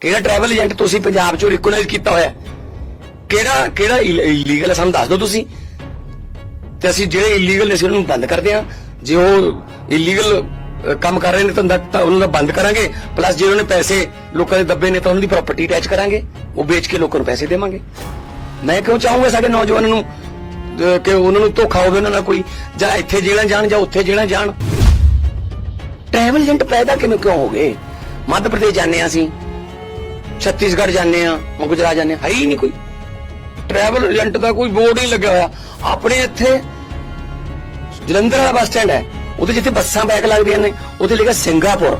ਕਿਹੜਾ travel agent ਤੁਸੀਂ ਪੰਜਾਬ ਚੋਂ ਰਿਕਗਨਾਈਜ਼ ਕੀਤਾ ਹੋਇਆ? ਕਿਹੜਾ ਕਿਹੜਾ ਇਲੀਗਲ ਹੈ ਸਾਨੂੰ ਦੱਸ ਦਿਓ ਤੁਸੀਂ। ਤੇ ਅਸੀਂ ਜਿਹੜੇ ਇਲੀਗਲ ਨੇ ਉਹਨਾਂ ਨੂੰ ਬੰਦ ਕਰਦੇ ਹਾਂ। ਜੇ ਉਹ ਇਲੀਗਲ ਕੰਮ ਕਰ ਰਹੇ ਨੇ ਤਾਂ ਤਾਂ ਉਹਨਾਂ ਦਾ ਬੰਦ ਕਰਾਂਗੇ। ਪਲੱਸ ਜੇ ਉਹਨਾਂ ਨੇ ਪੈਸੇ ਲੋਕਾਂ ਦੇ ਦੱਬੇ ਨੇ ਤਾਂ ਉਹਨਾਂ ਦੀ ਪ੍ਰਾਪਰਟੀ ਅਟੈਚ ਕਰਾਂਗੇ। ਉਹ ਵੇਚ ਕੇ ਲੋਕਾਂ ਨੂੰ ਪੈਸੇ ਦੇਵਾਂਗੇ। ਮੈਂ ਕਿਉਂ ਚਾਹੂੰਗਾ ਸਾਡੇ ਨੌਜਵਾਨਾਂ ਨੂੰ ਕਿ ਉਹਨਾਂ ਨੂੰ ਧੋਖਾ ਹੋਵੇ ਉਹਨਾਂ ਨਾਲ ਕੋਈ? ਜਾਂ ਇੱਥੇ ਜਿਹੜਾ ਜਾਣ ਜਾਂ ਉੱਥੇ ਜਿਹੜਾ ਜਾਣ। ਟਰੈਵਲ ਏਜੰਟ ਪੈਦਾ ਕਿਵੇਂ ਕਿਉਂ ਹੋ ਗਏ? ਮੱਧ ਪ੍ਰਦੇਸ਼ ਜਾਂਦੇ ਹਾਂ ਅਸੀਂ। ਛੱਤੀਸਗੜ੍ਹ ਜਾਂਦੇ ਆ ਗੁਜਰਾਤ ਜਾਂਦੇ ਹਾਂ, ਹੈ ਹੀ ਨਹੀਂ ਕੋਈ। ਟਰੈਵਲ ਏਜੰਟ ਦਾ ਕੋਈ ਬੋਰਡ ਨਹੀਂ ਲੱਗਿਆ ਹੋਇਆ। ਆਪਣੇ ਇੱਥੇ ਜਲੰਧਰ ਵਾਲਾ ਬੱਸ ਸਟੈਂਡ ਹੈ। ਉਹਦੇ ਜਿੱਥੇ ਬੱਸਾਂ ਬੈਕ ਲੱਗਦੀਆਂ ਨੇ, ਉਹਦੇ ਲਿਖਿਆ ਸਿੰਗਾਪੁਰ।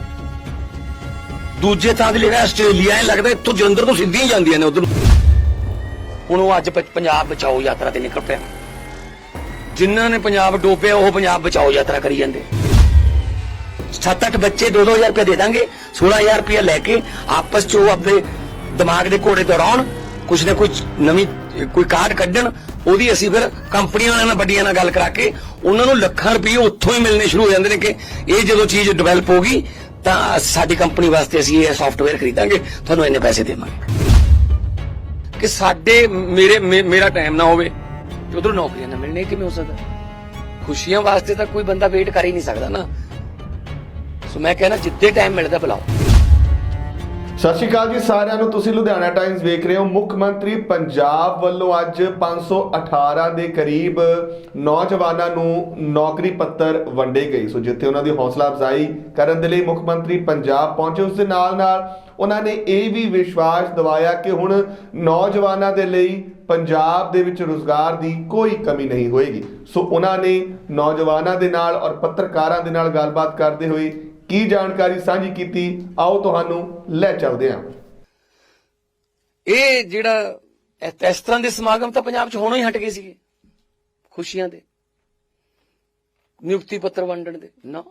ਦੂਜੇ ਥਾਂ ਤੇ ਲਿਖਿਆ ਆਸਟ੍ਰੇਲੀਆ ਇਹ ਲੱਗਦਾ ਇੱਥੋਂ ਜਲੰਧਰ ਤੋਂ ਸਿੱਧੀਆਂ ਹੀ ਜਾਂਦੀਆਂ ਨੇ ਉਧਰ ਹੁਣ ਉਹ ਅੱਜ ਪੰਜਾਬ ਬਚਾਓ ਯਾਤਰਾ ਤੇ ਨਿਕਲ ਪਿਆ। ਜਿਨ੍ਹਾਂ ਨੇ ਪੰਜਾਬ ਡੋਪਿਆ, ਉਹ ਪੰਜਾਬ ਬਚਾਓ ਯਾਤਰਾ ਕਰੀ ਜਾਂਦੇ। ਸੱਤ ਅੱਠ ਬੱਚੇ 2-2000 ਰੁਪਏ ਦੇ ਦਾਂਗੇ 16000 ਰੁਪਏ ਲੈ ਕੇ ਆਪਸ ਚ ਉਹ ਆਪਣੇ ਦਿਮਾਗ ਦੇ ਘੋੜੇ ਦੌੜਾਉਣ, ਕੁਛ ਨਾ ਕੁਛ ਨਵੀਂ ਕੋਈ ਕਾਰਡ ਕੱਢਣ, ਉਹਦੀ ਅਸੀਂ ਫਿਰ ਕੰਪਨੀਆਂ ਵਾਲਿਆਂ ਨਾਲ ਵੱਡੀਆਂ ਨਾਲ ਗੱਲ ਕਰਾ ਕੇ ਉਹਨਾਂ ਨੂੰ ਲੱਖਾਂ ਰੁਪਏ ਉੱਥੋਂ ਹੀ ਮਿਲਣੇ ਸ਼ੁਰੂ ਹੋ ਜਾਂਦੇ ਨੇ ਕਿ ਇਹ ਜਦੋਂ ਚੀਜ਼ ਡਿਵੈਲਪ ਹੋ ਤਾਂ ਸਾਡੀ ਕੰਪਨੀ ਵਾਸਤੇ ਅਸੀਂ ਇਹ ਸੌਫਟਵੇਅਰ ਖਰੀਦਾਂਗੇ, ਤੁਹਾਨੂੰ ਇੰਨੇ ਪੈਸੇ ਦੇਵਾਂਗੇ। ਕਿ ਸਾਡੇ ਮੇਰੇ ਮੇਰਾ ਟਾਈਮ ਨਾ ਹੋਵੇ, ਤੇ ਉਧਰੋਂ ਨੌਕਰੀਆਂ ਨਾ ਮਿਲਣੇ ਕਿਵੇਂ ਹੋ ਸਕਦਾ? ਖੁਸ਼ੀਆਂ ਵਾਸਤੇ ਤਾਂ ਕੋਈ ਬੰਦਾ ਵੇਟ ਕਰ ਹੀ ਨਹੀਂ ਸਕਦਾ ਨਾ। ਸੋ ਮੈਂ ਕਹਿੰਦਾ ਜਿੱਦੇ ਟਾਈਮ ਮਿਲਦਾ ਬੁਲਾਓ। ਸਤਿ ਸ਼੍ਰੀ ਅਕਾਲ ਜੀ ਸਾਰਿਆਂ ਨੂੰ। ਤੁਸੀਂ ਲੁਧਿਆਣਾ ਟਾਈਮਜ਼ ਵੇਖ ਰਹੇ ਹੋ। ਮੁੱਖ ਮੰਤਰੀ ਪੰਜਾਬ ਵੱਲੋਂ ਅੱਜ 518 ਦੇ ਕਰੀਬ ਨੌਜਵਾਨਾਂ ਨੂੰ ਨੌਕਰੀ ਪੱਤਰ ਵੰਡੇ ਗਏ। ਸੋ ਜਿੱਥੇ ਉਹਨਾਂ ਦੀ ਹੌਸਲਾ ਅਫਜ਼ਾਈ ਕਰਨ ਦੇ ਲਈ ਮੁੱਖ ਮੰਤਰੀ ਪੰਜਾਬ ਪਹੁੰਚੇ। ਉਸ ਦੇ ਨਾਲ ਨਾਲ ਉਹਨਾਂ ਨੇ ਇਹ ਵੀ ਵਿਸ਼ਵਾਸ ਦਿਵਾਇਆ ਕਿ ਹੁਣ ਨੌਜਵਾਨਾਂ ਦੇ ਲਈ ਪੰਜਾਬ ਦੇ ਵਿੱਚ ਰੋਜ਼ਗਾਰ ਦੀ ਕੋਈ ਕਮੀ ਨਹੀਂ ਹੋਏਗੀ। ਸੋ ਉਹਨਾਂ ਨੇ ਨੌਜਵਾਨਾਂ ਦੇ ਨਾਲ ਔਰ ਪੱਤਰਕਾਰਾਂ ਦੇ ਨਾਲ ਗੱਲਬਾਤ ਕਰਦੇ ਹੋਏ ਕੀ ਜਾਣਕਾਰੀ ਸਾਂਝੀ ਕੀਤੀ, ਆਓ ਤੁਹਾਨੂੰ ਲੈ ਚੱਲਦੇ ਹਾਂ। ਇਹ ਜਿਹੜਾ ਇਸ- ਤਰ੍ਹਾਂ ਦੇ ਸਮਾਗਮ ਤਾਂ ਪੰਜਾਬ 'ਚ ਹੋਣਾ ਹੀ ਹਟ ਗਏ ਸੀਗੇ, ਖੁਸ਼ੀਆਂ ਦੇ। ਨਿਯੁਕਤੀ ਪੱਤਰ ਵੰਡਣ ਦੇ, ਨਾ।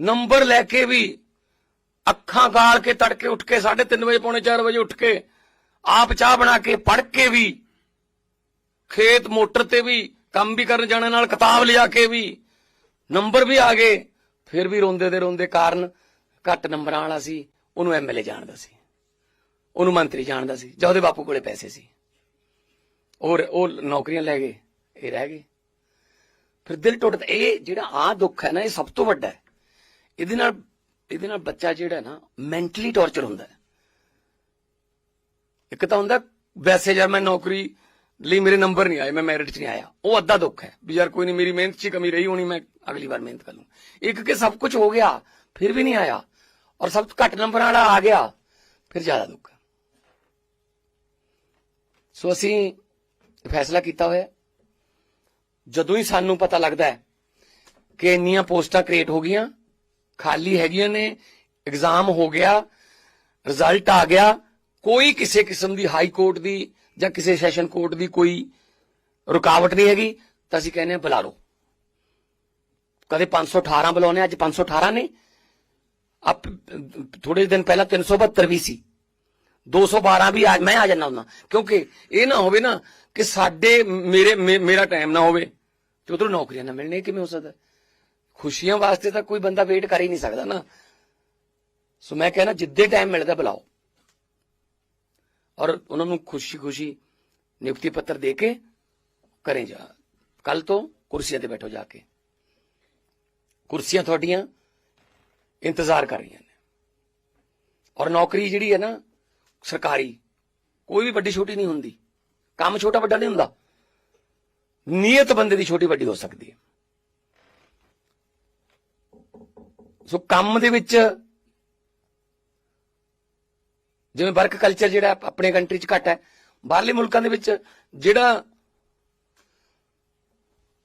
ਨੰਬਰ ਲੈ ਕੇ ਵੀ ਅੱਖਾਂ ਗਾਲ ਕੇ ਤੜਕੇ ਉੱਠ ਕੇ 3:30 ਵਜੇ, ਪੌਣੇ 4 ਵਜੇ ਉੱਠ ਕੇ, ਆਪ ਚਾਹ ਬਣਾ ਕੇ ਪੜ ਕੇ ਵੀ, ਖੇਤ ਮੋਟਰ ਤੇ ਵੀ ਕੰਮ ਵੀ ਕਰਨ ਜਾਣੇ ਨਾਲ, ਕਿਤਾਬ ਲਿਆ ਕੇ ਵੀ ਨੰਬਰ ਵੀ ਆ ਗਏ। ਫਿਰ ਵੀ ਰੋਂਦੇ ਦੇ ਰੋਂਦੇ ਕਾਰਨ ਘੱਟ ਨੰਬਰਾਂ ਵਾਲਾ ਸੀ। ਉਹਨੂੰ ਐਮਐਲਏ ਜਾਣਦਾ ਸੀ। ਉਹਨੂੰ ਮੰਤਰੀ ਜਾਣਦਾ ਸੀ। ਜਾਂ ਉਹਦੇ ਬਾਪੂ ਕੋਲੇ ਪੈਸੇ ਸੀ। ਔਰ ਉਹ ਨੌਕਰੀਆਂ ਲੈ ਗਏ। ਇਹ ਰਹਿ ਗਏ। ਫਿਰ ਦਿਲ ਟੁੱਟਦਾ ਇਹ ਜਿਹੜਾ ਆ ਦੁੱਖ ਹੈ ਨਾ, ਇਹ ਸਭ ਤੋਂ ਵੱਡਾ ਹੈ। ਇਹਦੇ ਨਾਲ ਇਹਦੇ ਨਾਲ ਬੱਚਾ ਜਿਹੜਾ ਨਾ ਮੈਂਟਲੀ ਟੌਰਚਰ ਹੁੰਦਾ ਹੈ। ਇੱਕ ਤਾਂ ਹੁੰਦਾ, ਵੈਸੇ ਜਦ ਮੈਂ ਨੌਕਰੀ ਲਈ ਮੇਰੇ ਨੰਬਰ ਨਹੀਂ ਆਏ, ਮੈਂ ਮੈਰਿਟ 'ਚ ਨਹੀਂ ਆਇਆ। ਉਹ ਅੱਧਾ ਦੁੱਖ ਹੈ ਵੀ ਯਾਰ ਕੋਈ ਨਹੀਂ ਮੇਰੀ ਮਿਹਨਤ 'ਚ ਕਮੀ ਰਹੀ, ਹੋਣੀ ਮੈਂ ਅਗਲੀ ਵਾਰ ਮਿਹਨਤ ਕਰ ਲੂੰ। ਇੱਕ ਕਿ ਸਭ ਕੁਝ ਹੋ ਗਿਆ, ਫਿਰ ਵੀ ਨਹੀਂ ਆਇਆ। ਔਰ ਸਭ ਤੋਂ ਘੱਟ ਨੰਬਰਾਂ ਵਾਲਾ ਆ ਗਿਆ, ਫਿਰ ਜ਼ਿਆਦਾ ਦੁੱਖ ਹੈ। ਸੋ ਅਸੀਂ ਫੈਸਲਾ ਕੀਤਾ ਹੋਇਆ ਜਦੋਂ ਹੀ ਸਾਨੂੰ ਪਤਾ ਲੱਗਦਾ ਹੈ ਕਿ ਇੰਨੀਆਂ ਪੋਸਟਾਂ ਕ੍ਰੀਏਟ ਹੋ ਗਈਆਂ, ਖਾਲੀ ਹੈਗੀਆਂ ਨੇ ਐਗਜ਼ਾਮ ਹੋ ਗਿਆ ਰਿਜ਼ਲਟ ਆ ਗਿਆ, ਕੋਈ ਕਿਸੇ ਕਿਸਮ ਦੀ ਹਾਈ ਕੋਰਟ ਦੀ ਜਾਂ ਕਿਸੇ ਸੈਸ਼ਨ ਕੋਰਟ ਦੀ ਕੋਈ ਰੁਕਾਵਟ ਨਹੀਂ ਹੈਗੀ, ਤਾਂ ਅਸੀਂ ਕਹਿੰਦੇ ਹਾਂ ਬੁਲਾ ਲਓ। ਕਦੇ 518 ਬੁਲਾਉਣੇ ਅੱਜ 518 ਨੇ। ਅਪ ਥੋੜੇ ਦਿਨ ਪਹਿਲਾਂ 372 ਵੀ ਸੀ। 212 ਵੀ ਅੱਜ ਮੈਂ ਆ ਜਾਣਾ ਹੁੰਦਾ। ਕਿਉਂਕਿ ਇਹ ਨਾ ਹੋਵੇ ਨਾ ਕਿ ਸਾਡੇ, ਮੇਰੇ, ਮੇ- ਮੇਰਾ ਟਾਈਮ ਨਾ ਹੋਵੇ ਤੇ ਉਧਰੋਂ ਨੌਕਰੀਆਂ ਨਾ ਮਿਲਣੇ ਕਿਵੇਂ ਹੋ ਸਕਦਾ? ਖੁਸ਼ੀਆਂ ਵਾਸਤੇ ਤਾਂ ਕੋਈ ਬੰਦਾ ਵੇਟ ਕਰ ਹੀ ਨਹੀਂ ਸਕਦਾ ਨਾ। ਸੋ ਮੈਂ ਕਹਿੰਦਾ ਜਿੱਦੇ ਟਾਈਮ ਮਿਲਦਾ ਬੁਲਾਓ। ਔਰ ਉਹਨਾਂ ਨੂੰ ਖੁਸ਼ੀ-ਖੁਸ਼ੀ ਨਿਯੁਕਤੀ ਪੱਤਰ ਦੇ ਕੇ ਕਰੇ ਜਾ। ਕੱਲ ਤੋਂ ਕੁਰਸੀਆਂ ਤੇ ਬੈਠੋ ਜਾ ਕੇ। ਕੁਰਸੀਆਂ ਤੁਹਾਡੀਆਂ ਇੰਤਜ਼ਾਰ ਕਰ ਰਹੀਆਂ ਨੇ। ਔਰ ਨੌਕਰੀ ਜਿਹੜੀ ਹੈ ਨਾ, ਸਰਕਾਰੀ, ਕੋਈ ਵੀ ਵੱਡੀ ਛੋਟੀ ਨਹੀਂ ਹੁੰਦੀ। ਕੰਮ ਛੋਟਾ ਵੱਡਾ ਨਹੀਂ ਹੁੰਦਾ। ਨੀਅਤ ਬੰਦੇ ਦੀ ਛੋਟੀ ਵੱਡੀ ਹੋ ਸਕਦੀ ਹੈ। ਸੋ ਕੰਮ ਦੇ ਵਿੱਚ ਜਿਵੇਂ ਵਰਕ ਕਲਚਰ ਜਿਹੜਾ ਆਪਣੇ ਕੰਟਰੀ 'ਚ ਘੱਟ ਹੈ। ਬਾਹਰਲੇ ਮੁਲਕਾਂ ਦੇ ਵਿੱਚ ਜਿਹੜਾ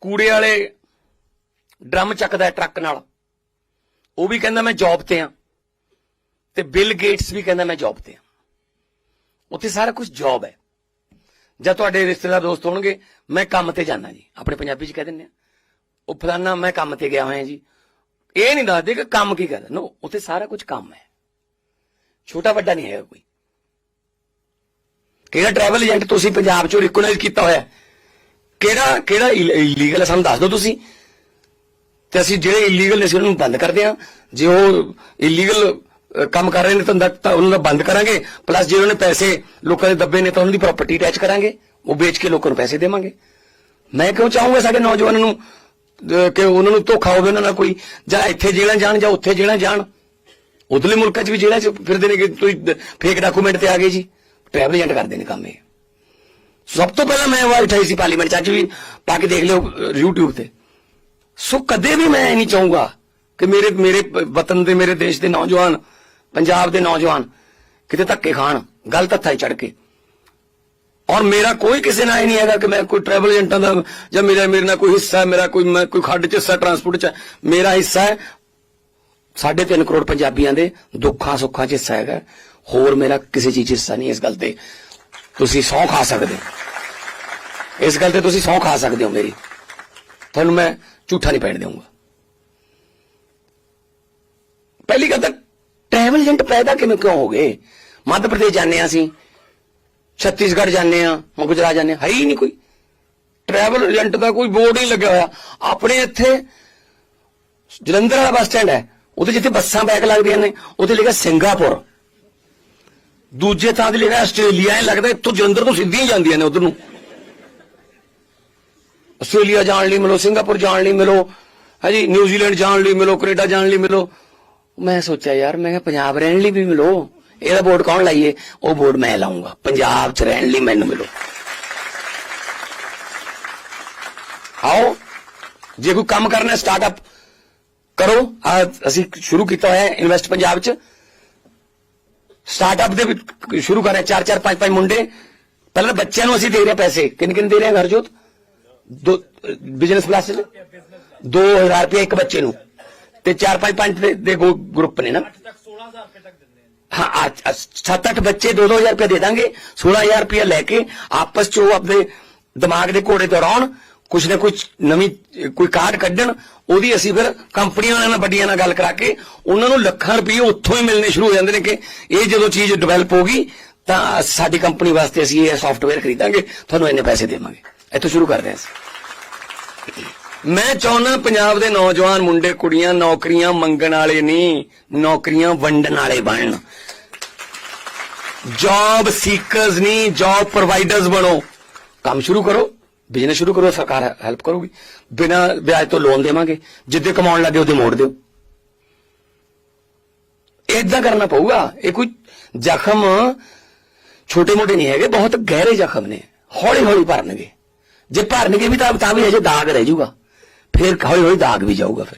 ਕੂੜੇ ਵਾਲੇ ਡਰਮ ਚੱਕਦਾ ਟਰੱਕ ਨਾਲ, ਉਹ ਵੀ ਕਹਿੰਦਾ ਮੈਂ ਜੌਬ ਤੇ ਆ ਤੇ ਬਿਲ ਗੇਟਸ ਵੀ ਕਹਿੰਦਾ ਮੈਂ ਜੌਬ ਤੇ ਆ ਉੱਥੇ ਸਾਰਾ ਕੁਝ ਜੌਬ ਹੈ। ਜਾਂ ਤੁਹਾਡੇ ਰਿਸ਼ਤੇਦਾਰ ਦੋਸਤ ਹੋਣਗੇ, ਮੈਂ ਕੰਮ ਤੇ ਜਾਣਾ ਜੀ। ਆਪਣੇ ਪੰਜਾਬੀ 'ਚ ਕਹਿ ਦਿੰਦੇ ਆ ਉਹ ਫਲਾਨਾ ਮੈਂ ਕੰਮ ਤੇ ਗਿਆ ਹੋਇਆ ਜੀ। ਇਹ ਨਹੀਂ ਦੱਸਦੇ ਕਿ ਕੰਮ ਕੀ ਕਰਦਾ। ਨੋ ਉੱਥੇ ਸਾਰਾ ਕੁਝ ਕੰਮ ਹੈ। ਛੋਟਾ ਵੱਡਾ ਨਹੀਂ ਹੈਗਾ ਕੋਈ। ਕਿਹੜਾ ਟਰੈਵਲ ਏਜੰਟ ਤੁਸੀਂ ਪੰਜਾਬ ਚੋਂ ਰਿਕਗਨਾਈਜ਼ ਕੀਤਾ ਹੋਇਆ? ਕਿਹੜਾ ਕਿਹੜਾ ਇਲੀਗਲ ਹੈ ਸਾਨੂੰ ਦੱਸ ਦਿਓ ਤੁਸੀਂ। ਤੇ ਅਸੀਂ ਜਿਹੜੇ ਇਲੀਗਲ ਨੇ, ਅਸੀਂ ਉਹਨਾਂ ਨੂੰ ਬੰਦ ਕਰਦੇ ਹਾਂ। ਜੇ ਉਹ ਇਲੀਗਲ ਕੰਮ ਕਰ ਰਹੇ ਨੇ ਧੰਦਾ ਤਾਂ ਉਹਨਾਂ ਦਾ ਬੰਦ ਕਰਾਂਗੇ। ਪਲੱਸ ਜੇ ਉਹਨਾਂ ਨੇ ਪੈਸੇ ਲੋਕਾਂ ਦੇ ਦੱਬੇ ਨੇ ਤਾਂ ਉਹਨਾਂ ਦੀ ਪ੍ਰਾਪਰਟੀ ਅਟੈਚ ਕਰਾਂਗੇ। ਉਹ ਵੇਚ ਕੇ ਲੋਕਾਂ ਨੂੰ ਪੈਸੇ ਦੇਵਾਂਗੇ। ਮੈਂ ਕਿਉਂ ਚਾਹੂੰਗਾ ਸਾਡੇ ਨੌਜਵਾਨਾਂ ਨੂੰ ਕਿ ਉਹਨਾਂ ਨੂੰ ਧੋਖਾ ਹੋਵੇ ਉਹਨਾਂ ਨਾਲ ਕੋਈ? ਜਾਂ ਇੱਥੇ ਜੇਲ੍ਹਾਂ ਜਾਣ ਜਾਂ ਉੱਥੇ ਜੇਲ੍ਹਾਂ ਜਾਣ। ਉਧਰਲੇ ਮੁਲਕਾਂ 'ਚ ਵੀ ਜੇਲ੍ਹਾਂ 'ਚ ਫਿਰਦੇ ਨੇ ਕਿ ਤੁਸੀਂ ਫੇਕ ਡਾਕੂਮੈਂਟ ਤੇ ਆ ਗਏ ਜੀ। ਟਰੈਵਲ ਏਜੰਟ ਕਰਦੇ ਨੇ ਕੰਮ ਇਹ। ਸਭ ਤੋਂ ਪਹਿਲਾਂ ਮੈਂ ਆਵਾਜ਼ ਉਠਾਈ ਸੀ ਪਾਰਲੀਮੈਂਟ 'ਚ, ਅੱਜ ਵੀ ਪਾ ਕੇ ਦੇਖ ਲਿਓ YouTube ਤੇ। ਸੋ ਕਦੇ ਵੀ ਮੈਂ ਨਹੀਂ ਚਾਹੂੰਗਾ ਕਿ ਮੇਰੇ ਮੇਰੇ ਵਤਨ ਦੇ ਮੇਰੇ ਦੇਸ਼ ਦੇ ਨੌਜਵਾਨ, ਪੰਜਾਬ ਦੇ ਨੌਜਵਾਨ ਕਿਤੇ ਧੱਕੇ ਖਾਣ, ਗਲਤ ਹੱਥਾਂ 'ਚ ਚੜ ਕੇ। ਔਰ ਮੇਰਾ ਕੋਈ ਕਿਸੇ ਨਾਲ ਇਹ ਨਹੀਂ ਹੈਗਾ ਕਿ ਮੈਂ ਕੋਈ ਟਰੈਵਲ ਏਜੰਟਾਂ ਦਾ ਜਾਂ ਮੇਰਾ, ਮੇਰੇ ਨਾਲ ਕੋਈ ਹਿੱਸਾ ਮੇਰਾ ਕੋਈ, ਮੈਂ ਕੋਈ ਖੱਡ 'ਚ ਹਿੱਸਾ ਟਰਾਂਸਪੋਰਟ 'ਚ ਮੇਰਾ ਹਿੱਸਾ ਹੈ ਸਾਢੇ ਤਿੰਨ ਕਰੋੜ ਪੰਜਾਬੀਆਂ ਦੇ ਦੁੱਖਾਂ ਸੁੱਖਾਂ 'ਚ ਹਿੱਸਾ ਹੈਗਾ। ਹੋਰ ਮੇਰਾ ਕਿਸੇ ਚੀਜ਼ 'ਚ ਹਿੱਸਾ ਨਹੀਂ ਇਸ ਗੱਲ ਤੇ। ਤੁਸੀਂ ਸੌ ਖਾ ਸਕਦੇ ਹੋ। ਇਸ ਗੱਲ ਤੇ ਤੁਸੀਂ ਸੌ ਖਾ ਸਕਦੇ ਹੋ ਮੇਰੀ। ਤੁਹਾਨੂੰ ਮੈਂ ਝੂਠਾ ਨਹੀਂ ਪੈਣ ਦੇਵਾਂਗਾ ਪਹਿਲੀ ਗੱਲ ਤਾਂ ਟਰੈਵਲ ਏਜੰਟ ਪੈਦਾ ਕਿਵੇਂ ਕਿਉਂ ਹੋ ਗਏ? ਮੱਧ ਪ੍ਰਦੇਸ਼ ਜਾਂਦੇ ਹਾਂ ਅਸੀਂ। ਛੱਤੀਸਗੜ੍ਹ ਜਾਂਦੇ ਆ ਗੁਜਰਾਤ ਜਾਂਦੇ ਹਾਂ। ਹੈ ਹੀ ਨਹੀਂ ਕੋਈ। ਟਰੈਵਲ ਏਜੰਟ ਦਾ ਕੋਈ ਬੋਰਡ ਨਹੀਂ ਲੱਗਿਆ ਹੋਇਆ। ਆਪਣੇ ਇੱਥੇ ਜਲੰਧਰ ਵਾਲਾ ਬੱਸ ਸਟੈਂਡ ਹੈ। ਉੱਥੇ ਜਿੱਥੇ ਬੱਸਾਂ ਬੈਕ ਲੱਗਦੀਆਂ ਨੇ, ਉੱਥੇ ਲਿਖਿਆ ਸਿੰਗਾਪੁਰ। ਦੂਜੇ ਥਾਂ ਤੇ ਲਿਖਿਆ ਆਸਟ੍ਰੇਲੀਆ ਇਹ ਲੱਗਦਾ ਇੱਥੋਂ ਜਲੰਧਰ ਤੋਂ ਸਿੱਧੀਆਂ ਜਾਂਦੀਆਂ ਨੇ ਉਧਰ ਨੂੰ। ਆਸਟ੍ਰੇਲੀਆ ਜਾਣ ਲਈ ਮਿਲੋ, ਸਿੰਗਾਪੁਰ ਜਾਣ ਲਈ ਮਿਲੋ, ਹਾਂਜੀ ਨਿਊਜ਼ੀਲੈਂਡ ਜਾਣ ਲਈ ਮਿਲੋ, ਕੈਨੇਡਾ ਜਾਣ ਲਈ ਮਿਲੋ। ਮੈਂ ਸੋਚਿਆ ਯਾਰ, ਮੈਂ ਕਿਹਾ ਪੰਜਾਬ ਰਹਿਣ ਲਈ ਵੀ ਮਿਲੋ। ਇਹਦਾ ਬੋਰਡ ਕੌਣ ਲਾਈਏ? ਉਹ ਬੋਰਡ ਮੈਂ ਲਾਉਂਗਾ ਪੰਜਾਬ 'ਚ ਰਹਿਣ ਲਈ ਮੈਨੂੰ ਮਿਲੋ। ਆਓ, ਜੇ ਕੋਈ ਕੰਮ ਕਰਨਾ ਸਟਾਰਟਅਪ ਕਰੋ। ਆਹ ਅਸੀਂ ਸ਼ੁਰੂ ਕੀਤਾ ਹੋਇਆ ਹੈ ਇਨਵੈਸਟ ਪੰਜਾਬ 'ਚ। ਸਟਾਰਟਅਪ ਦੇ ਵਿੱਚ ਸ਼ੁਰੂ ਕਰ ਰਹੇ ਚਾਰ ਚਾਰ ਪੰਜ ਪੰਜ ਮੁੰਡੇ। ਪਹਿਲਾਂ ਬੱਚਿਆਂ ਨੂੰ ਅਸੀਂ ਦੇ ਰਹੇ ਹਾਂ ਪੈਸੇ। ਕਿੰਨੇ ਕਿੰਨੇ ਦੇ ਰਹੇ ਹਾਂ ਹਰਜੋਤ? ਦੋ ਬਿਜ਼ਨਸ ਕਲਾਸ ਚ 2000 ਰੁਪਏ ਇੱਕ ਬੱਚੇ ਨੂੰ। ਤੇ 4 5 5 ਦੇ, ਗਰੁੱਪ ਨੇ ਨਾ। ਹਾਂ ਅੱਜ- ਅੱਜ ਸੱਤ ਅੱਠ ਬੱਚੇ 2-2000 ਰੁਪਏ ਦੇ ਦਾਂਗੇ। 16000 ਰੁਪਏ ਲੈ ਕੇ ਆਪਸ ਚ ਉਹ ਆਪਣੇ ਦਿਮਾਗ ਦੇ ਘੋੜੇ ਦੌੜਾਉਣ ਕੁਛ ਨਾ ਕੁਛ ਨਵੀਂ, ਕੋਈ ਕਾਰਡ ਕੱਢਣ, ਉਹਦੀ ਅਸੀਂ ਫਿਰ ਕੰਪਨੀਆਂ ਵਾਲਿਆਂ ਨਾਲ ਵੱਡੀਆਂ ਨਾਲ ਗੱਲ ਕਰਾ ਕੇ ਉਹਨਾਂ ਨੂੰ ਲੱਖਾਂ ਰੁਪਏ ਉੱਥੋਂ ਹੀ ਮਿਲਣੇ ਸ਼ੁਰੂ ਹੋ ਜਾਂਦੇ ਨੇ ਕਿ ਇਹ ਜਦੋਂ ਚੀਜ਼ ਡਿਵੈਲਪ ਹੋਗੀ ਤਾਂ ਸਾਡੀ ਕੰਪਨੀ ਵਾਸਤੇ ਅਸੀਂ ਇਹ ਸੌਫਟਵੇਅਰ ਖਰੀਦਾਂਗੇ, ਤੁਹਾਨੂੰ ਇੰਨੇ ਪੈਸੇ ਦੇਵਾਂਗੇ। ਇੱਥੋਂ ਸ਼ੁਰੂ ਕਰਦੇ ਹਾਂ ਅਸੀਂ। ਮੈਂ ਚਾਹੁੰਦਾ ਪੰਜਾਬ ਦੇ ਨੌਜਵਾਨ ਮੁੰਡੇ, ਕੁੜੀਆਂ ਨੌਕਰੀਆਂ ਮੰਗਣ ਵਾਲੇ ਨਹੀਂ ਨੌਕਰੀਆਂ ਵੰਡਣ ਵਾਲੇ ਬਣਨ। ਜੌਬ ਸੀਕਰਸ ਨਹੀਂ ਜੌਬ ਪ੍ਰੋਵਾਈਡਰਸ ਬਣੋ। ਕੰਮ ਸ਼ੁਰੂ ਕਰੋ। ਬਿਜ਼ਨਸ ਸ਼ੁਰੂ ਕਰੋ, ਸਰਕਾਰ ਹੈਲਪ ਕਰੂਗੀ। ਬਿਨਾਂ ਵਿਆਜ ਤੋਂ ਲੋਨ ਦੇਵਾਂਗੇ। ਜਿੱਦੇ ਕਮਾਉਣ ਲੱਗੇ, ਉਹਦੇ ਮੋੜ ਦਿਓ। ਇਦਾਂ ਕਰਨਾ ਪਊਗਾ। ਇਹ ਕੋਈ ਜ਼ਖਮ ਛੋਟੇ ਮੋਟੇ ਨਹੀਂ ਹੈਗੇ, ਬਹੁਤ ਗਹਿਰੇ ਜ਼ਖਮ ਨੇ। ਹੌਲੀ ਹੌਲੀ ਭਰਨਗੇ। ਜੇ ਭਰਨਗੇ ਵੀ ਤਾਂ ਤਾਂ ਵੀ ਅਜੇ ਦਾਗ ਰਹਿ ਜਾਊਗਾ। ਫਿਰ ਹੌਲੀ ਹੌਲੀ ਦਾਗ ਵੀ ਜਾਊਗਾ ਫਿਰ।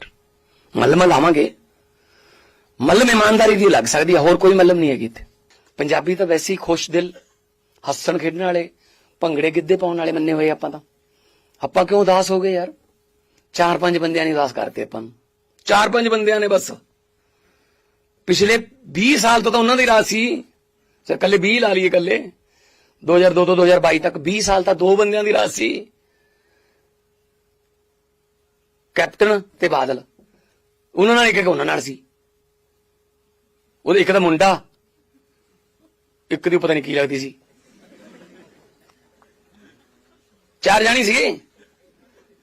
ਮਲਮ ਲਾਵਾਂਗੇ। ਮਲਮ ਇਮਾਨਦਾਰੀ ਦੀ ਲੱਗ ਸਕਦੀ ਹੈ ਹੋਰ ਕੋਈ ਮਲਮ ਨਹੀਂ ਹੈਗੀ ਇੱਥੇ। ਪੰਜਾਬੀ ਤਾਂ ਵੈਸੇ ਹੀ ਖੁਸ਼ ਦਿਲ, ਹੱਸਣ ਖੇਡਣ ਵਾਲੇ। ਭੰਗੜੇ ਗਿੱਧੇ ਪਾਉਣ ਵਾਲੇ ਮੰਨੇ ਹੋਏ ਆਪਾਂ ਤਾਂ। ਆਪਾਂ ਕਿਉਂ ਉਦਾਸ ਹੋ ਗਏ ਯਾਰ? ਚਾਰ ਪੰਜ ਬੰਦਿਆਂ ਨੇ ਉਦਾਸ ਕਰਤੇ ਆਪਾਂ ਨੂੰ। ਚਾਰ ਪੰਜ ਬੰਦਿਆਂ ਨੇ ਬਸ। ਪਿਛਲੇ 20 ਸਾਲ ਤੋਂ ਤਾਂ ਉਹਨਾਂ ਦੀ ਰਾਜ ਸੀ। ਸਰ ਕੱਲੇ 20 ਲਾ ਲਈਏ ਕੱਲੇ 2002 ਤੋਂ 2022 ਤੱਕ 20 ਸਾਲ ਤਾਂ ਦੋ ਬੰਦਿਆਂ ਦੀ ਰਾਜ ਸੀ। ਕੈਪਟਨ ਤੇ ਬਾਦਲ। ਉਹਨਾਂ ਨਾਲ ਇੱਕ ਇੱਕ ਉਹਨਾਂ ਨਾਲ ਸੀ। ਉਹਦੇ ਇੱਕ ਦਾ ਮੁੰਡਾ। ਇੱਕ ਦੀ ਪਤਾ ਨਹੀਂ ਕੀ ਲੱਗਦੀ ਸੀ। ਚਾਰ ਜਾਣੀ ਸੀ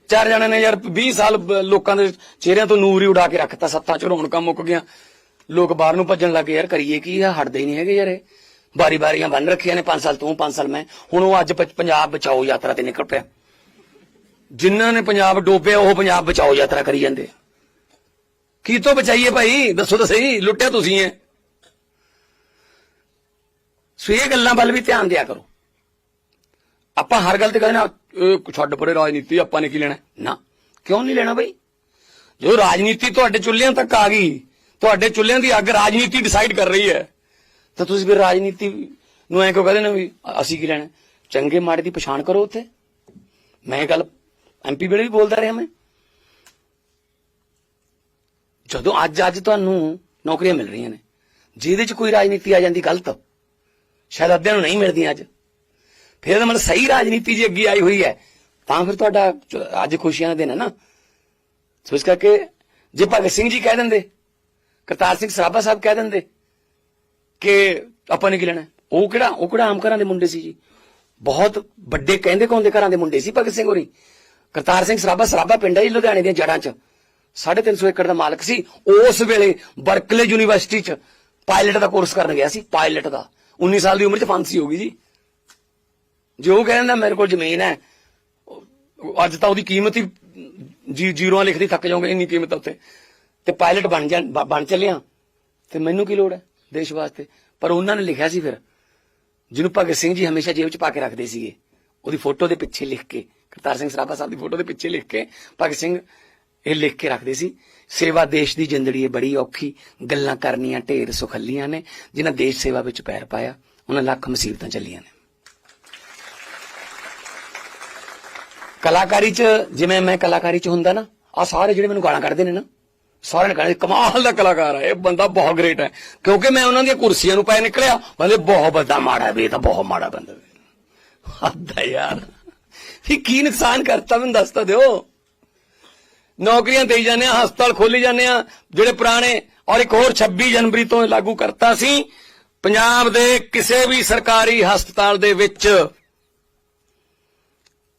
ਚਾਰ ਜਣਿਆਂ ਨੇ ਯਾਰ 20 ਸਾਲ ਲੋਕਾਂ ਦੇ ਚਿਹਰਿਆਂ ਤੋਂ ਨੂਰ ਹੀ ਉਡਾ ਕੇ ਰੱਖਤਾ, ਸੱਤਾਂ ਚ ਰੌਣਕਾਂ ਮੁੱਕ ਗਿਆ ਲੋਕ ਬਾਹਰ ਨੂੰ ਭੱਜਣ ਲੱਗੇ ਯਾਰ ਕਰੀਏ ਕੀ ਆ, ਹਟਦੇ ਹੀ ਨਹੀਂ ਹੈਗੇ ਯਾਰ ਇਹ। ਬਾਰੀ ਬਾਰੀਆਂ ਬੰਨ ਰੱਖੀਆਂ ਨੇ 5 ਸਾਲ ਤੂੰ 5 ਸਾਲ ਮੈਂ। ਹੁਣ ਉਹ ਅੱਜ ਪੰਜਾਬ ਬਚਾਓ ਯਾਤਰਾ ਤੇ ਨਿਕਲ ਪਿਆ। ਜਿਨ੍ਹਾਂ ਨੇ ਪੰਜਾਬ ਡੋਬਿਆ, ਉਹ ਪੰਜਾਬ ਬਚਾਓ ਯਾਤਰਾ ਕਰੀ ਜਾਂਦੇ। ਕੀ ਤੋਂ ਬਚਾਈਏ ਭਾਈ? ਦੱਸੋ ਤਾਂ ਸਹੀ, ਲੁੱਟਿਆ ਤੁਸੀਂ ਐ ਸੋ ਇਹ ਗੱਲਾਂ ਵੱਲ ਵੀ ਧਿਆਨ ਦਿਆ ਕਰੋ। ਆਪਾਂ ਹਰ ਗੱਲ ਤੇ ਕਹਿੰਦੇ ਨਾ ਇਹ ਛੱਡ ਪਰੇ ਰਾਜਨੀਤੀ, ਆਪਾਂ ਨੇ ਕੀ ਲੈਣਾ? ਨਾ। ਕਿਉਂ ਨਹੀਂ ਲੈਣਾ ਬਈ? ਜੋ ਰਾਜਨੀਤੀ ਤੁਹਾਡੇ ਚੁੱਲ੍ਹਿਆਂ ਤੱਕ ਆ ਗਈ, ਤੁਹਾਡੇ ਚੁੱਲ੍ਹਿਆਂ ਦੀ ਅੱਗ ਰਾਜਨੀਤੀ ਡਿਸਾਈਡ ਕਰ ਰਹੀ ਹੈ, ਤਾਂ ਤੁਸੀਂ ਫਿਰ ਰਾਜਨੀਤੀ ਨੂੰ ਐਂ ਕਿਉਂ ਕਹਿੰਦੇ ਨੇ ਵੀ ਅਸੀਂ ਕੀ ਲੈਣਾ? ਚੰਗੇ ਮਾੜੇ ਦੀ ਪਛਾਣ ਕਰੋ ਉੱਥੇ। ਮੈਂ ਇਹ ਗੱਲ ਐਮਪੀ ਵੇਲੇ ਵੀ ਬੋਲਦਾ ਰਿਹਾ ਮੈਂ। ਜਦੋਂ ਅੱਜ ਅੱਜ ਤੁਹਾਨੂੰ ਨੌਕਰੀਆਂ ਮਿਲ ਰਹੀਆਂ ਨੇ, ਜਿਹਦੇ 'ਚ ਕੋਈ ਰਾਜਨੀਤੀ ਆ ਜਾਂਦੀ, ਗਲਤ। ਸ਼ਾਇਦ ਅੱਧਿਆਂ ਨੂੰ ਨਹੀਂ ਮਿਲਦੀਆਂ ਅੱਜ। ਫਿਰ ਤਾਂ ਮਤਲਬ ਸਹੀ ਰਾਜਨੀਤੀ ਜੇ ਅੱਗੇ ਆਈ ਹੋਈ ਹੈ, ਤਾਂ ਫਿਰ ਤੁਹਾਡਾ ਅੱਜ ਖੁਸ਼ੀਆਂ ਦਾ ਦਿਨ ਹੈ ਨਾ। ਸੋ ਇਸ ਕਰਕੇ ਜੇ ਭਗਤ ਸਿੰਘ ਜੀ ਕਹਿ ਦਿੰਦੇ, ਕਰਤਾਰ ਸਿੰਘ ਸਰਾਭਾ ਸਾਹਿਬ ਕਹਿ ਦਿੰਦੇ ਕਿ ਆਪਾਂ ਨੇ ਕੀ ਲੈਣਾ ਉਹ ਕਿਹੜਾ ਉਹ ਕਿਹੜਾ ਆਮ ਘਰਾਂ ਦੇ ਮੁੰਡੇ ਸੀ ਜੀ? ਬਹੁਤ ਵੱਡੇ ਕਹਿੰਦੇ ਕੌਂਦੇ ਘਰਾਂ ਦੇ ਮੁੰਡੇ ਸੀ ਭਗਤ ਸਿੰਘ ਹੋਰੀ? ਕਰਤਾਰ ਸਿੰਘ ਸਰਾਭਾ ਸਰਾਭਾ ਪਿੰਡ ਹੈ ਜੀ ਲੁਧਿਆਣੇ ਦੀਆਂ ਜੜ੍ਹਾਂ 'ਚ। 350 ਏਕੜ ਦਾ ਮਾਲਕ ਸੀ। ਉਸ ਵੇਲੇ ਬਰਕਲੇ ਯੂਨੀਵਰਸਿਟੀ 'ਚ ਪਾਇਲਟ ਦਾ ਕੋਰਸ ਕਰਨ ਗਿਆ ਸੀ ਪਾਇਲਟ ਦਾ। 19 ਸਾਲ ਦੀ ਉਮਰ 'ਚ ਫਾਂਸੀ ਹੋ ਗਈ ਜੀ। ਜੋ ਕਹਿੰਦਾ ਮੇਰੇ ਕੋਲ ਜ਼ਮੀਨ ਹੈ ਅੱਜ ਤਾਂ ਉਹਦੀ ਕੀਮਤ ਹੀ ਜੀ ਜ਼ੀਰੋਆਂ ਲਿਖਦੀ ਥੱਕ ਜਾਓਗੇ, ਇੰਨੀ ਕੀਮਤ ਆ ਉੱਤੇ ਤੇ ਪਾਇਲਟ ਬਣ ਜਾ ਬਣ ਚੱਲਿਆ। ਤੇ ਮੈਨੂੰ ਕੀ ਲੋੜ ਹੈ ਦੇਸ਼ ਵਾਸਤੇ? ਪਰ ਉਹਨਾਂ ਨੇ ਲਿਖਿਆ ਸੀ ਫਿਰ, ਜਿਹਨੂੰ ਭਗਤ ਸਿੰਘ ਜੀ ਹਮੇਸ਼ਾ ਜੇਬ 'ਚ ਪਾ ਕੇ ਰੱਖਦੇ ਸੀਗੇ। ਉਹਦੀ ਫੋਟੋ ਦੇ ਪਿੱਛੇ ਲਿਖ ਕੇ, ਕਰਤਾਰ ਸਿੰਘ ਸਰਾਭਾ ਸਾਹਿਬ ਦੀ ਫੋਟੋ ਦੇ ਪਿੱਛੇ ਲਿਖ ਕੇ ਭਗਤ ਸਿੰਘ ਇਹ ਲਿਖ ਕੇ ਰੱਖਦੇ ਸੀ, ਸੇਵਾ ਦੇਸ਼ ਦੀ ਜਿੰਦੜੀ ਹੈ ਬੜੀ ਔਖੀ, ਗੱਲਾਂ ਕਰਨੀਆਂ ਢੇਰ ਸੁਖੱਲੀਆਂ ਨੇ, ਜਿਨ੍ਹਾਂ ਦੇਸ਼ ਸੇਵਾ ਵਿੱਚ ਪੈਰ ਪਾਇਆ, ਉਹਨਾਂ ਲੱਖ ਮੁਸੀਬਤਾਂ ਚੱਲੀਆਂ ਨੇ। ਕਲਾਕਾਰੀ ਚ, ਜਿਵੇਂ ਮੈਂ ਕਲਾਕਾਰੀ ਚ ਹੁੰਦਾ ਨਾ ਆ ਸਾਰੇ ਜਿਹੜੇ ਮੈਨੂੰ ਗਾਲਾਂ ਕੱਢਦੇ ਨੇ ਨਾ, ਸਾਰਿਆਂ ਨੇ ਕਹਿੰਦੇ ਕਮਾਲ ਦਾ ਕਲਾਕਾਰ ਹੈ, ਇਹ ਬੰਦਾ ਬਹੁਤ ਗ੍ਰੇਟ ਹੈ। ਕਿਉਂਕਿ ਮੈਂ ਉਹਨਾਂ ਦੀਆਂ ਕੁਰਸੀਆਂ ਨੂੰ ਪੈ ਨਿਕਲਿਆ, ਬੰਦੇ ਬਹੁਤ ਬੰਦਾ ਮਾੜਾ ਵੀ, ਇਹ ਤਾਂ ਬਹੁਤ ਮਾੜਾ ਬੰਦਾ ਵੀ ਯਾਰ। ਇਹ ਕੀ ਨੁਕਸਾਨ ਕਰਤਾ ਮੈਨੂੰ ਦੱਸ ਤਾਂ ਦਿਓ। ਨੌਕਰੀਆਂ ਦੇਈ ਜਾਂਦੇ ਆ ਹਸਪਤਾਲ ਖੋਲੀ ਜਾਂਦੇ ਆ ਜਿਹੜੇ ਪੁਰਾਣੇ, ਔਰ ਇੱਕ ਹੋਰ 26 ਜਨਵਰੀ ਤੋਂ ਲਾਗੂ ਕਰਤਾ ਸੀ, ਪੰਜਾਬ ਦੇ ਕਿਸੇ ਵੀ ਸਰਕਾਰੀ ਹਸਪਤਾਲ ਦੇ ਵਿੱਚ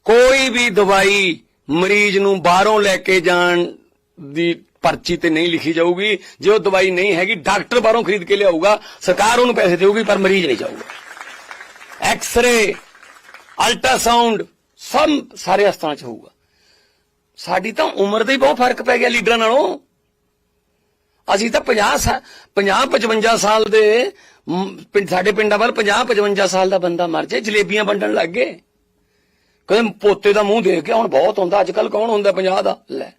ਕੋਈ ਵੀ ਦਵਾਈ ਮਰੀਜ਼ ਨੂੰ ਬਾਹਰੋਂ ਲੈ ਕੇ ਜਾਣ ਦੀ ਪਰਚੀ ਤੇ ਨਹੀਂ ਲਿਖੀ ਜਾਊਗੀ। ਜੇ ਉਹ ਦਵਾਈ ਨਹੀਂ ਹੈਗੀ, ਡਾਕਟਰ ਬਾਹਰੋਂ ਖਰੀਦ ਕੇ ਲਿਆਊਗਾ, ਸਰਕਾਰ ਉਹਨੂੰ ਪੈਸੇ ਦੇਊਗੀ, ਪਰ ਮਰੀਜ਼ ਨਹੀਂ ਜਾਊਗਾ। ਐਕਸ-ਰੇ ਅਲਟਰਾਸਾਊਂਡ ਸਭ ਸਾਰੇ ਹਸਪਤਾਲਾਂ 'ਚ ਹੋਊਗਾ। ਸਾਡੀ ਤਾਂ ਉਮਰ ਦਾ ਹੀ ਬਹੁਤ ਫ਼ਰਕ ਪੈ ਗਿਆ ਲੀਡਰਾਂ ਨਾਲੋਂ। ਅਸੀਂ ਤਾਂ 50 50 55 ਸਾਲ ਦੇ ਸਾਡੇ ਪਿੰਡਾਂ ਵੱਲ 50 55 ਸਾਲ ਦਾ ਬੰਦਾ ਮਰ ਜਾਏ, ਜਲੇਬੀਆਂ ਵੰਡਣ ਲੱਗ ਗਏ। ਕਹਿੰਦੇ ਪੋਤੇ ਦਾ ਮੂੰਹ ਦੇਖ ਕੇ ਹੁਣ ਬਹੁਤ ਹੁੰਦਾ ਅੱਜ ਕੱਲ ਕੌਣ ਹੁੰਦਾ 50 ਦਾ? ਲੈ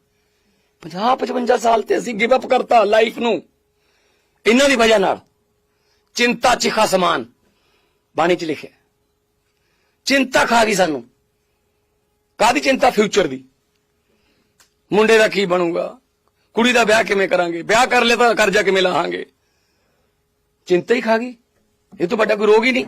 50 55 ਸਾਲ ਤੇ ਅਸੀਂ ਗਿਵ ਅਪ ਕਰਤਾ ਲਾਈਫ ਨੂੰ। ਇਹਨਾਂ ਦੀ ਵਜ੍ਹਾ ਨਾਲ ਚਿੰਤਾ ਚਿਖਾ ਸਮਾਨ, ਬਾਣੀ ਚ ਲਿਖਿਆ। ਚਿੰਤਾ ਖਾ ਗਈ ਸਾਨੂੰ। ਕਾਦੀ ਚਿੰਤਾ? ਫਿਊਚਰ ਦੀ। ਮੁੰਡੇ ਦਾ ਕੀ ਬਣੂਗਾ? ਕੁੜੀ ਦਾ ਵਿਆਹ ਕਿਵੇਂ ਕਰਾਂਗੇ? ਵਿਆਹ ਕਰ ਲੈ ਤਾਂ ਕਰਜ਼ਾ ਕਿਵੇਂ ਲਾਹਾਂਗੇ? ਚਿੰਤਾ ਹੀ ਖਾ ਗਈ। ਇਹ ਤੋਂ ਵੱਡਾ ਕੋਈ ਰੋਗ ਹੀ ਨਹੀਂ।